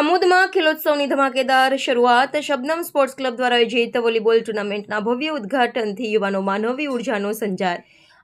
આમોદમાં ખેલોત્સવની ધમાકેદાર શરૂઆત Shabnam sports club દ્વારા આયોજિત વોલીબોલ ટુર્નામેન્ટના ભવ્ય ઉદ્ઘાટનથી યુવાનોમાં નવી ઉર્જાનો સંચાર.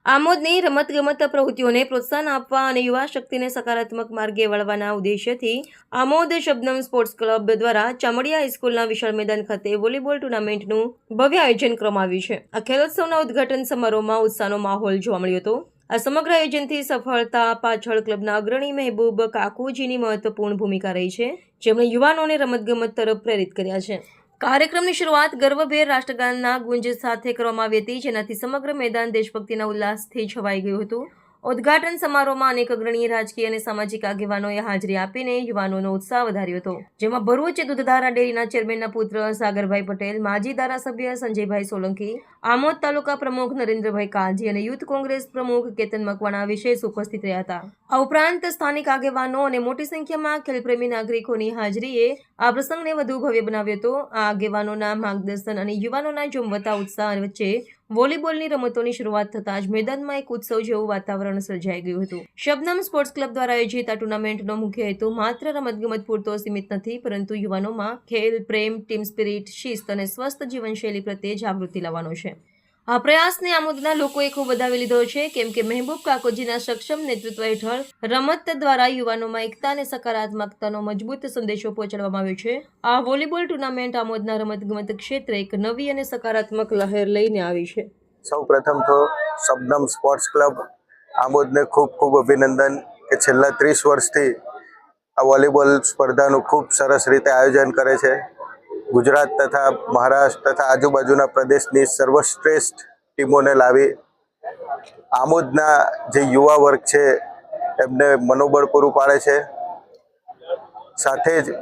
આમોદની રમતગમત પ્રવૃત્તિઓને પ્રોત્સાહન આપવા અને યુવા શક્તિને સકારાત્મક માર્ગે વળવાના ઉદ્દેશ્યથી આમોદ શબનમ સ્પોર્ટ્સ ક્લબ દ્વારા ચામડિયા હાઈસ્કૂલના વિશાળ મેદાન ખાતે વોલીબોલ ટુર્નામેન્ટનું ભવ્ય આયોજન કરવામાં આવ્યું છે. આ ખેલોત્સવના ઉદ્ઘાટન સમારોહમાં ઉત્સાહનો માહોલ જોવા મળ્યો હતો. આ સમગ્ર આયોજનથી સફળતા પાછળ ક્લબના અગ્રણી મહેબૂબ કાકુજીની મહત્વપૂર્ણ ભૂમિકા રહી છે. જેમણે યુવાનોને રમતગમત તરફ પ્રેરિત કર્યા છે. કાર્યક્રમની શરૂઆત ગર્વભેર રાષ્ટ્રગાનના ગુંજ સાથે કરવામાં આવી હતી, જેનાથી સમગ્ર મેદાન દેશભક્તિના ઉલ્લાસથી છવાઈ ગયું હતું. ઉદ્ઘાટન સમારોહમાં અનેક અગ્રણી રાજકીય અને સામાજિક આગેવાનોએ હાજરી આપીને યુવાનોનો ઉત્સાહ વધાર્યો હતો. જેમાં ભરૂચ દૂધધારા ડેરીના ચેરમેનના પુત્ર સાગરભાઈ પટેલ, માજી ધારાસભ્ય સંજયભાઈ સોલંકી, આમોદ તાલુકા પ્રમુખ નરેન્દ્રભાઈ કાલજી અને યુથ કોંગ્રેસ પ્રમુખ કેતન મકવાણા વિશેષ ઉપસ્થિત રહ્યા હતા. આ ઉપરાંત સ્થાનિક આગેવાનો અને મોટી સંખ્યામાં ખેલપ્રેમી નાગરિકોની હાજરીએ આ પ્રસંગને વધુ ભવ્ય બનાવ્યો હતો. આ આગેવાનોના માર્ગદર્શન અને યુવાનોના ઝુમવતા ઉત્સાહ વચ્ચે વોલીબોલની રમતોની શરૂઆત થતાં જ મેદાનમાં એક ઉત્સવ જેવું વાતાવરણ સર્જાઈ ગયું હતું. શબનમ સ્પોર્ટ્સ ક્લબ દ્વારા આયોજિત આ ટુર્નામેન્ટનો મુખ્ય હેતુ માત્ર રમતગમત પૂરતો સીમિત નથી, પરંતુ યુવાનોમાં ખેલ, પ્રેમ, ટીમ સ્પિરિટ, શિસ્ત અને સ્વસ્થ જીવનશૈલી પ્રત્યે જાગૃતિ લાવવાનો છે. આ પ્રયાસને આમોદના લોકોએ ખૂબ વધાવી લીધો છે, કેમ કે મહેબૂબ કાકોજીના સક્ષમ નેતૃત્વ હેઠળ રમત દ્વારા યુવાનોમાં એકતા અને સકારાત્મકતાનો મજબૂત સંદેશો પહોંચાડવામાં આવ્યો છે. આ વોલીબોલ ટુર્નામેન્ટ આમોદના રમતગમત ક્ષેત્રે એક નવી અને સકારાત્મક લહેર લઈને આવી છે. સૌ પ્રથમ તો શબનમ સ્પોર્ટ્સ ક્લબ આમોદને ખૂબ ખૂબ અભિનંદન કે છેલ્લા ત્રીસ વર્ષથી આ વોલીબોલ સ્પર્ધાનું ખૂબ સરસ રીતે આયોજન કરે છે. ગુજરાત તથા મહારાષ્ટ્ર તથા આજુબાજુના પ્રદેશની સર્વશ્રેષ્ઠ ટીમોને લાવી આમોદના જે યુવા વર્ગ છે, એમને મનોબળ પૂરું પાડે છે. સાથે જ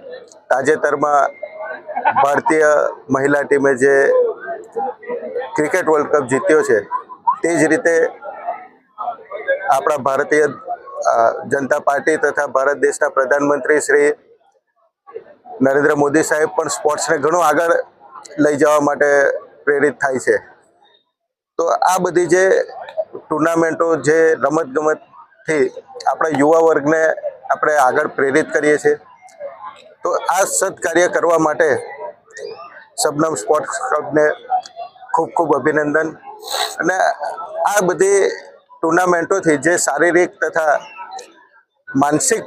તાજેતરમાં ભારતીય મહિલા ટીમે જે ક્રિકેટ વર્લ્ડ કપ જીત્યો છે, તે જ રીતે આપણા ભારતીય જનતા પાર્ટી તથા ભારત દેશના પ્રધાનમંત્રી શ્રી નરેન્દ્ર મોદી સાહેબ પણ સ્પોર્ટ્સને ઘણું આગળ લઈ જવા માટે પ્રેરિત થાય છે. તો આ બધી જે ટુર્નામેન્ટો, જે રમતગમતથી આપણા યુવા વર્ગને આપણે આગળ પ્રેરિત કરીએ છીએ. તો આ સત્કાર્ય કરવા માટે શબનમ સ્પોર્ટ્સ ક્લબને ખૂબ ખૂબ અભિનંદન. અને આ બધી ટુર્નામેન્ટોથી જે શારીરિક તથા માનસિક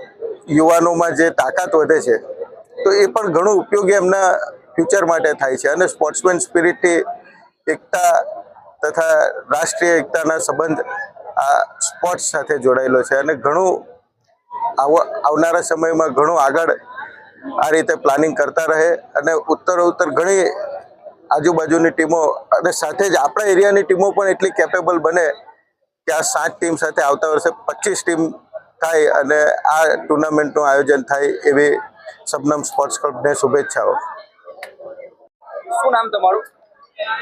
યુવાનોમાં જે તાકાત વધે છે તો એ પણ ઘણું ઉપયોગી એમના ફ્યુચર માટે થાય છે. અને સ્પોર્ટ્સમેન સ્પિરિટથી એકતા તથા રાષ્ટ્રીય એકતાના સંબંધ આ સ્પોર્ટ્સ સાથે જોડાયેલો છે. અને ઘણું આવ- આવનારા સમયમાં ઘણું આગળ આ રીતે પ્લાનિંગ કરતા રહે અને ઉત્તરોત્તર ઘણી આજુબાજુની ટીમો અને સાથે જ આપણા એરિયાની ટીમો પણ એટલી કેપેબલ બને કે આ સાત ટીમ સાથે આવતા વર્ષે પચીસ ટીમ થાય અને આ ટુર્નામેન્ટનું આયોજન થાય એવી શબનમ સ્પોર્ટ્સ ક્લબને શુભેચ્છાઓ. શું નામ તમારું?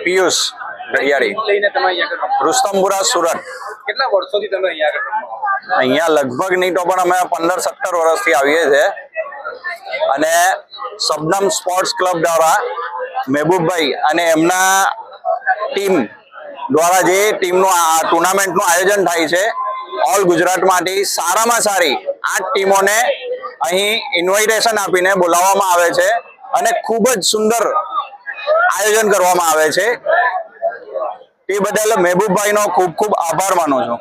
પિયુષ ઘડિયાળી લઈને તમે અહીંયા રુસ્તમપુરા સુરત. કેટલા વર્ષોથી તમે અહીંયા અહીંયા લગભગ નહીં તો પણ અમે પંદર સત્તર વર્ષથી આવીએ છીએ. અને શબનમ સ્પોર્ટ્સ ક્લબ દ્વારા મહેબૂબભાઈ અને એમના ટીમ દ્વારા જે ટીમનું આ ટુર્નામેન્ટનું આયોજન થાય છે ઓલ ગુજરાતમાંથી સારામાં સારી આઠ ટીમોને અહીં ઇન્વાઇટેશન આપીને બોલાવવામાં આવે છે અને ખૂબ જ સુંદર આયોજન કરવામાં આવે છે. એ બદલ મહેબૂબભાઈનો ખૂબ ખૂબ આભાર માનું છું.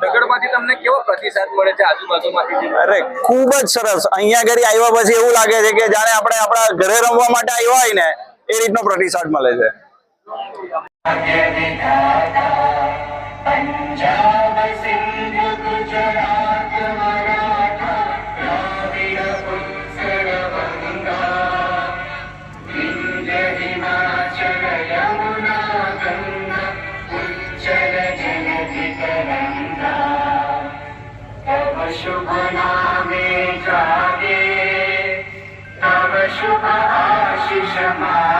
નગરમાંથી તમને કેવો પ્રતિસાદ મળે છે આજુબાજુમાંથી? અરે ખૂબ જ સરસ. અહીંયા ઘરે આવ્યા પછી એવું લાગે છે કે જાણે આપણે આપણા ઘરે રમવા માટે આવ્યા હોય ને એ રીતનો પ્રતિસાદ મળે છે. मे जाये तव शुभ आशिषमा